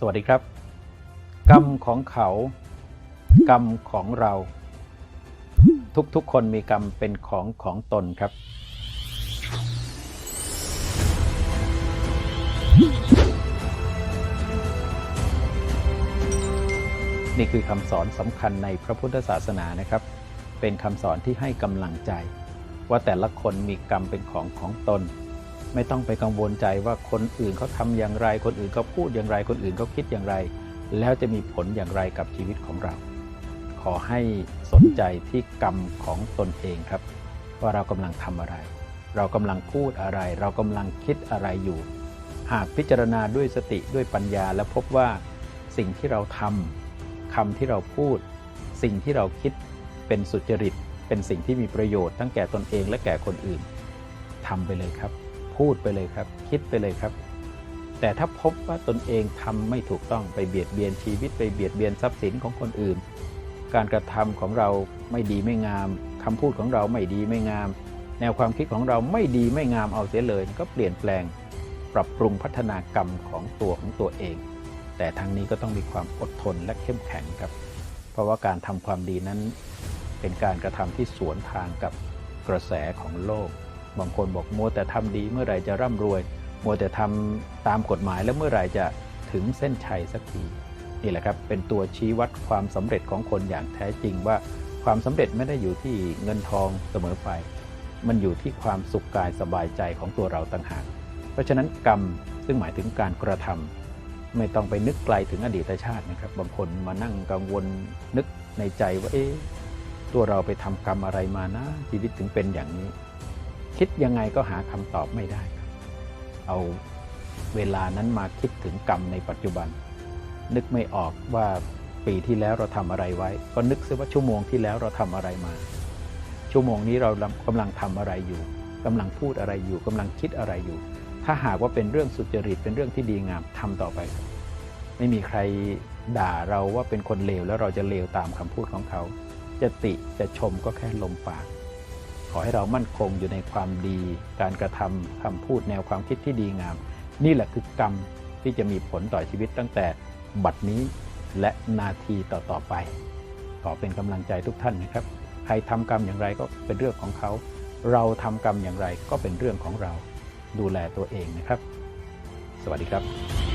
สวัสดีครับ กรรมของเขา กรรมของเรา ทุกๆคนมีกรรมเป็นของของตนครับ นี่คือคำสอนสำคัญในพระพุทธศาสนานะครับ เป็นคำสอนที่ให้กำลังใจ ว่าแต่ละคนมีกรรมเป็นของของตน ไม่ต้องไปกังวลใจว่าคนอื่นเขาทำอย่างไร คนอื่นเขาพูดอย่างไร คนอื่นเขาคิดอย่างไร แล้วจะมีผลอย่างไรกับชีวิตของเรา ขอให้สนใจที่กรรมของตนเองครับ ว่าเรากำลังทำอะไร เรากำลังพูดอะไร เรากำลังคิดอะไรอยู่ หากพิจารณาด้วยสติด้วยปัญญา และพบว่าสิ่งที่เราทำคำที่เราพูด สิ่งที่เราคิดเป็นสุจริต เป็นสิ่งที่มีประโยชน์ ทั้งแก่ตนเองและแก่คนอื่นทำไปเลยครับ พูดไปเลยครับ คิดไปเลยครับ แต่ถ้าพบว่าตนเองทำไม่ถูกต้องไปเบียดเบียนชีวิตไปเบียดเบียนทรัพย์สินของคนอื่น การกระทำของเราไม่ดีไม่งามคำพูดของเราไม่ดีไม่งาม แนวความคิดของเราไม่ดีไม่งามเอาเสียเลย ก็เปลี่ยนแปลงปรับปรุงพัฒนากรรมของตัวของตัวเอง แต่ทางนี้ก็ต้องมีความอดทนและเข้มแข็งครับ เพราะว่าการทำความดีนั้น เป็นการกระทำที่สวนทางกับกระแสของโลก บางคนบอกมัวแต่ทำดีเมื่อไหร่จะร่ำรวย มัวแต่ทำตามกฎหมายแล้วเมื่อไหร่จะถึงเส้นชัยสักทีนี่แหละครับเป็นตัวชี้วัดความสำเร็จของคนอย่างแท้จริงว่าความสำเร็จไม่ได้อยู่ที่เงินทองเสมอไป มันอยู่ที่ความสุขกายสบายใจของตัวเราต่างหาก เพราะฉะนั้นกรรมซึ่งหมายถึงการกระทำไม่ต้องไปนึกไกลถึงอดีตชาตินะครับ บางคนมานั่งกังวลนึกในใจว่าเอ๊ะตัวเราไปทำกรรมอะไรมานะชีวิตถึงเป็นอย่างนี้ คิดยังไงก็หาคำตอบไม่ได้ เอาเวลานั้นมาคิดถึงกรรมในปัจจุบัน นึกไม่ออกว่าปีที่แล้วเราทำอะไรไว้ ก็นึกซิว่าชั่วโมงที่แล้วเราทำอะไรมา ชั่วโมงนี้เรากำลังทำอะไรอยู่กำลังพูดอะไรอยู่กำลังคิดอะไรอยู่ ถ้าหากว่าเป็นเรื่องสุจริตเป็นเรื่องที่ดีงามทำต่อไป ไม่มีใครด่าเราว่าเป็นคนเลวแล้วเราจะเลวตามคำพูดของเขา จะติจะชมก็แค่ลมปาก ขอให้เรามั่นคงอยู่ในความดี การกระทำคำพูดแนวความคิดที่ดีงาม นี่แหละคือกรรมที่จะมีผลต่อชีวิตตั้งแต่บัดนี้และนาทีต่อๆไป ขอเป็นกำลังใจทุกท่านนะครับ ใครทำกรรมอย่างไรก็เป็นเรื่องของเขา เราทำกรรมอย่างไรก็เป็นเรื่องของเรา ดูแลตัวเองนะครับ สวัสดีครับ